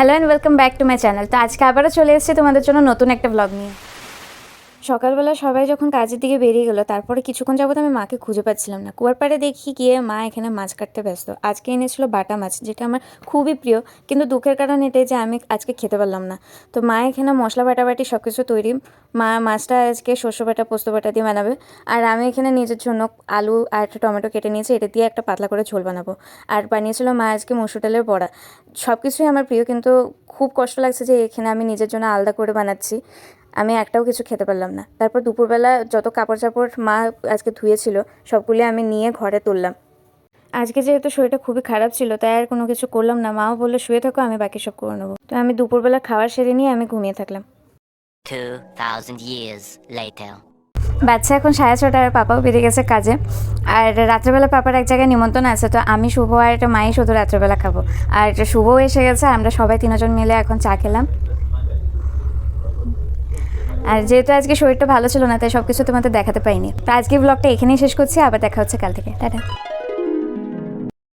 Hello and welcome back to my channel তো আজকে আবারও চলে এসেছি তোমাদের জন্য নতুন একটা ব্লগ নিয়ে। সকালবেলা সবাই যখন কাজের দিকে বেরিয়ে গেলো, তারপরে কিছুক্ষণ যাবত আমি মাকে খুঁজে পাচ্ছিলাম না। কুয়ার পাড়ে দেখি গিয়ে মা এখানে মাছ কাটতে ব্যস্ত। আজকে এনেছিল বাটা মাছ, যেটা আমার খুবই প্রিয়, কিন্তু দুঃখের কারণ এটাই যে আমি আজকে খেতে পারলাম না। তো মা এখানে মশলা বাটাবাটি সব কিছু তৈরি। মা মাছটা আজকে শস্য বাটা, পোস্ত বাটা দিয়ে বানাবে। আর আমি এখানে নিজের জন্য আলু আর একটা টমেটো কেটে নিয়েছি, এটা দিয়ে একটা পাতলা করে ঝোল বানাবো। আর বানিয়েছিল মা আজকে মসুর ডালের বড়া। সব কিছুই আমার প্রিয়, কিন্তু খুব কষ্ট লাগছে যে এখানে আমি নিজের জন্য আলাদা করে বানাচ্ছি। আমি একটাও কিছু খেতে পারলাম না। তারপর দুপুরবেলা যত কাপড় চাপড় মা আজকে ধুয়েছিল সবগুলি আমি নিয়ে ঘরে তুললাম। আজকে যেহেতু শরীরটা খুবই খারাপ ছিল তাই আর কোনো কিছু করলাম না। মাও বলল শুয়ে থাকো আমি বাকি সব করে নেব। তো আমি দুপুরবেলা খাওয়ার সেরে নিয়ে আমি ঘুমিয়ে থাকলাম। 2,000 years later. বাচ্চা এখন সাড়ে ছটা আর পাপাও বেরিয়ে গেছে কাজে। আর রাত্রেবেলা পাপার এক জায়গায় নিমন্ত্রণ আছে তো আমি শুভ আর একটা মাই শুধু রাত্রেবেলা খাব। আর এটা শুভও এসে গেছে আমরা সবাই তিনজন মিলে এখন চা খেলাম। আর যেহেতু আজকে শরীরটা ভালো ছিল না, তাই সব কিছু তোমাদের দেখাতে পাইনি তো আজকে ব্লগটা এখানেই শেষ করছি, আবার দেখা হচ্ছে কাল থেকে। টাটা।